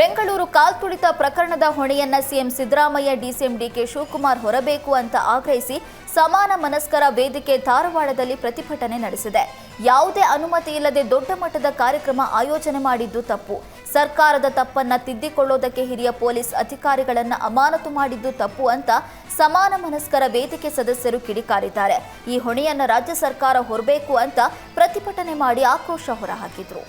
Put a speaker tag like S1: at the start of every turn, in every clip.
S1: ಬೆಂಗಳೂರು ಕಾಲ್ತುಳಿತ ಪ್ರಕರಣದ ಹೊಣೆಯನ್ನ ಸಿಎಂ ಸಿದ್ದರಾಮಯ್ಯ ಡಿಸಿಎಂ ಡಿಕೆ ಶಿವಕುಮಾರ್ ಹೊರಬೇಕು ಅಂತ ಆಗ್ರಹಿಸಿ ಸಮಾನ ಮನಸ್ಕರ ವೇದಿಕೆ ಧಾರವಾಡದಲ್ಲಿ ಪ್ರತಿಭಟನೆ ನಡೆಸಿದೆ. ಯಾವುದೇ ಅನುಮತಿ ಇಲ್ಲದೆ ದೊಡ್ಡ ಮಟ್ಟದ ಕಾರ್ಯಕ್ರಮ ಆಯೋಜನೆ ಮಾಡಿದ್ದು ತಪ್ಪು. ಸರ್ಕಾರದ ತಪ್ಪನ್ನ ತಿದ್ದಿಕೊಳ್ಳೋದಕ್ಕೆ ಹಿರಿಯ ಪೊಲೀಸ್ ಅಧಿಕಾರಿಗಳನ್ನ ಅಮಾನತು ಮಾಡಿದ್ದು ತಪ್ಪು ಅಂತ ಸಮಾನ ಮನಸ್ಕರ ವೇದಿಕೆ ಸದಸ್ಯರು ಕಿಡಿಕಾರಿದ್ದಾರೆ. ಈ ಹೊಣೆಯನ್ನ ರಾಜ್ಯ ಸರ್ಕಾರ ಹೊರಬೇಕು ಅಂತ ಪ್ರತಿಭಟನೆ ಮಾಡಿ ಆಕ್ರೋಶ ಹೊರಹಾಕಿದ್ರು.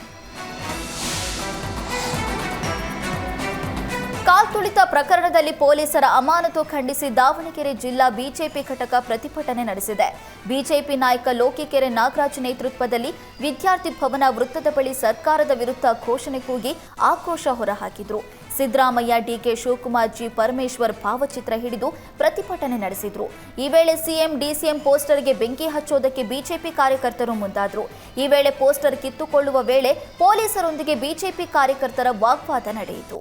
S1: ಕಾಲ್ತುಳಿತ ಪ್ರಕರಣದಲ್ಲಿ ಪೊಲೀಸರ ಅಮಾನತು ಖಂಡಿಸಿ ದಾವಣಗೆರೆ ಜಿಲ್ಲಾ ಬಿಜೆಪಿ ಘಟಕ ಪ್ರತಿಭಟನೆ ನಡೆಸಿದೆ. ಬಿಜೆಪಿ ನಾಯಕ ಲೋಕಿಕೆರೆ ನಾಗರಾಜ್ ನೇತೃತ್ವದಲ್ಲಿ ವಿದ್ಯಾರ್ಥಿ ಭವನ ವೃತ್ತದ ಬಳಿ ಸರ್ಕಾರದ ವಿರುದ್ಧ ಘೋಷಣೆ ಕೂಗಿ ಆಕ್ರೋಶ ಹೊರಹಾಕಿದ್ರು. ಸಿದ್ದರಾಮಯ್ಯ, ಡಿಕೆ ಶಿವಕುಮಾರ್ ಜಿ. ಪರಮೇಶ್ವರ್ ಭಾವಚಿತ್ರ ಹಿಡಿದು ಪ್ರತಿಭಟನೆ ನಡೆಸಿದ್ರು. ಈ ವೇಳೆ ಸಿಎಂ, ಡಿಸಿಎಂ ಪೋಸ್ಟರ್ಗೆ ಬೆಂಕಿ ಹಚ್ಚೋದಕ್ಕೆ ಬಿಜೆಪಿ ಕಾರ್ಯಕರ್ತರು ಮುಂದಾದ್ರು. ಈ ವೇಳೆ ಪೋಸ್ಟರ್ ಕಿತ್ತುಕೊಳ್ಳುವ ವೇಳೆ ಪೊಲೀಸರೊಂದಿಗೆ ಬಿಜೆಪಿ ಕಾರ್ಯಕರ್ತರ ವಾಗ್ವಾದ ನಡೆಯಿತು.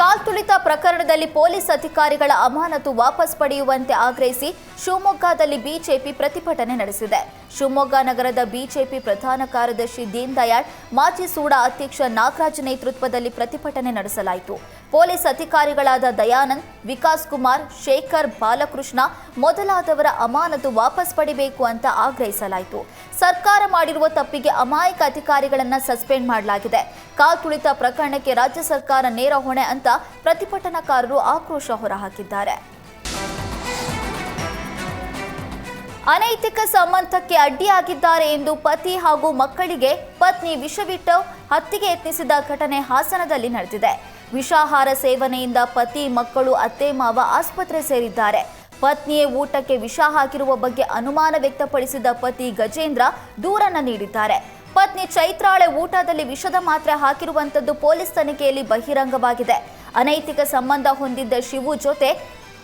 S1: ಕಾಲ್ತುಳಿತ ಪ್ರಕರಣದಲ್ಲಿ ಪೊಲೀಸ್ ಅಧಿಕಾರಿಗಳ ಅಮಾನತು ವಾಪಸ್ ಪಡೆಯುವಂತೆ ಆಗ್ರಹಿಸಿ ಶಿವಮೊಗ್ಗದಲ್ಲಿ ಬಿಜೆಪಿ ಪ್ರತಿಭಟನೆ ನಡೆಸಿದೆ. ಶಿವಮೊಗ್ಗ ನಗರದ ಬಿಜೆಪಿ ಪ್ರಧಾನ ಕಾರ್ಯದರ್ಶಿ ದೀನ್ ದಯಾಳ್, ಮಾಜಿ ಸೂಡಾ ಅಧ್ಯಕ್ಷ ನಾಗರಾಜ್ ನೇತೃತ್ವದಲ್ಲಿ ಪ್ರತಿಭಟನೆ ನಡೆಸಲಾಯಿತು. ಪೊಲೀಸ್ ಅಧಿಕಾರಿಗಳಾದ ದಯಾನಂದ್, ವಿಕಾಸ್ ಕುಮಾರ್, ಶೇಖರ್ ಬಾಲಕೃಷ್ಣ ಮೊದಲಾದವರ ಅಮಾನತು ವಾಪಸ್ ಪಡಿಬೇಕು ಅಂತ ಆಗ್ರಹಿಸಲಾಯಿತು. ಸರ್ಕಾರ ಮಾಡಿರುವ ತಪ್ಪಿಗೆ ಅಮಾಯಕ ಅಧಿಕಾರಿಗಳನ್ನು ಸಸ್ಪೆಂಡ್ ಮಾಡಲಾಗಿದೆ. ಕಾಲ್ತುಳಿತ ಪ್ರಕರಣಕ್ಕೆ ರಾಜ್ಯ ಸರ್ಕಾರ ನೇರ ಹೊಣೆ ಅಂತ ಪ್ರತಿಭಟನಾಕಾರರು ಆಕ್ರೋಶ ಹೊರಹಾಕಿದ್ದಾರೆ. ಅನೈತಿಕ ಸಂಬಂಧಕ್ಕೆ ಅಡ್ಡಿಯಾಗಿದ್ದಾರೆ ಎಂದು ಪತಿ ಹಾಗೂ ಮಕ್ಕಳಿಗೆ ಪತ್ನಿ ವಿಷವಿಟ್ಟು ಹತ್ಯೆಗೆ ಯತ್ನಿಸಿದ ಘಟನೆ ಹಾಸನದಲ್ಲಿ ನಡೆದಿದೆ. ವಿಷಾಹಾರ ಸೇವನೆಯಿಂದ ಪತಿ, ಮಕ್ಕಳು, ಅತ್ತೆ, ಮಾವ ಆಸ್ಪತ್ರೆ ಸೇರಿದ್ದಾರೆ. ಪತ್ನಿಯೇ ಊಟಕ್ಕೆ ವಿಷ ಹಾಕಿರುವ ಬಗ್ಗೆ ಅನುಮಾನ ವ್ಯಕ್ತಪಡಿಸಿದ ಪತಿ ಗಜೇಂದ್ರ ದೂರನ್ನು ನೀಡಿದ್ದಾರೆ. ಪತ್ನಿ ಚೈತ್ರಾಳೆ ಊಟದಲ್ಲಿ ವಿಷದ ಮಾತ್ರೆ ಹಾಕಿರುವಂತದ್ದು ಪೊಲೀಸ್ ತನಿಖೆಯಲ್ಲಿ ಬಹಿರಂಗವಾಗಿದೆ. ಅನೈತಿಕ ಸಂಬಂಧ ಹೊಂದಿದ್ದ ಶಿವು ಜೊತೆ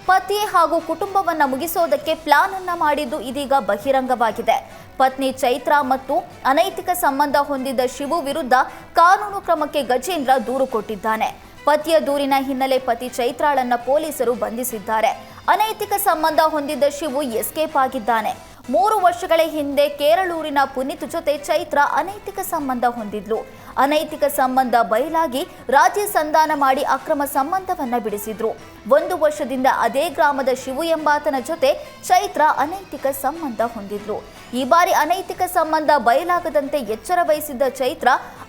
S1: ಪತಿ ಹಾಗೂ ಕುಟುಂಬವನ್ನ ಮುಗಿಸೋದಕ್ಕೆ ಪ್ಲಾನ್ ಅನ್ನ ಮಾಡಿದ್ದು ಇದೀಗ ಬಹಿರಂಗವಾಗಿದೆ. ಪತ್ನಿ ಚೈತ್ರಾ ಮತ್ತು ಅನೈತಿಕ ಸಂಬಂಧ ಹೊಂದಿದ್ದ ಶಿವು ವಿರುದ್ಧ ಕಾನೂನು ಕ್ರಮಕ್ಕೆ ಗಜೇಂದ್ರ ದೂರು ಕೊಟ್ಟಿದ್ದಾನೆ. ಪತಿಯ ದೂರಿನ ಹಿನ್ನೆಲೆ ಪತಿ ಚೈತ್ರಾಳನ್ನ ಪೊಲೀಸರು ಬಂಧಿಸಿದ್ದಾರೆ. ಅನೈತಿಕ ಸಂಬಂಧ ಹೊಂದಿದ್ದ ಶಿವು ಎಸ್ಕೇಪ್ ಆಗಿದ್ದಾನೆ. ಮೂರು ವರ್ಷಗಳ ಹಿಂದೆ ಕೇರಳೂರಿನ ಪುನೀತ್ ಜೊತೆ ಚೈತ್ರ ಅನೈತಿಕ ಸಂಬಂಧ ಹೊಂದಿದ್ಲು. ಅನೈತಿಕ ಸಂಬಂಧ ಬಯಲಾಗಿ ರಾಜ್ಯ ಸಂಧಾನ ಮಾಡಿ ಅಕ್ರಮ ಸಂಬಂಧವನ್ನ ಬಿಡಿಸಿದ್ರು. ಒಂದು ವರ್ಷದಿಂದ ಅದೇ ಗ್ರಾಮದ ಶಿವು ಎಂಬಾತನ ಜೊತೆ ಚೈತ್ರ ಅನೈತಿಕ ಸಂಬಂಧ ಹೊಂದಿದ್ಲು. ಈ ಬಾರಿ ಅನೈತಿಕ ಸಂಬಂಧ ಬಯಲಾಗದಂತೆ ಎಚ್ಚರ ವಹಿಸಿದ್ದ ಚೈತ್ರ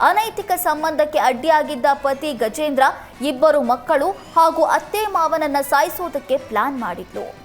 S1: ಅನೈತಿಕ ಸಂಬಂಧಕ್ಕೆ ಅಡ್ಡಿಯಾಗಿದ್ದ ಪತಿ ಗಜೇಂದ್ರ, ಇಬ್ಬರು ಮಕ್ಕಳು ಹಾಗೂ ಅತ್ತೆ ಮಾವನನ್ನ ಸಾಯಿಸುವುದಕ್ಕೆ ಪ್ಲಾನ್ ಮಾಡಿದ್ಲು.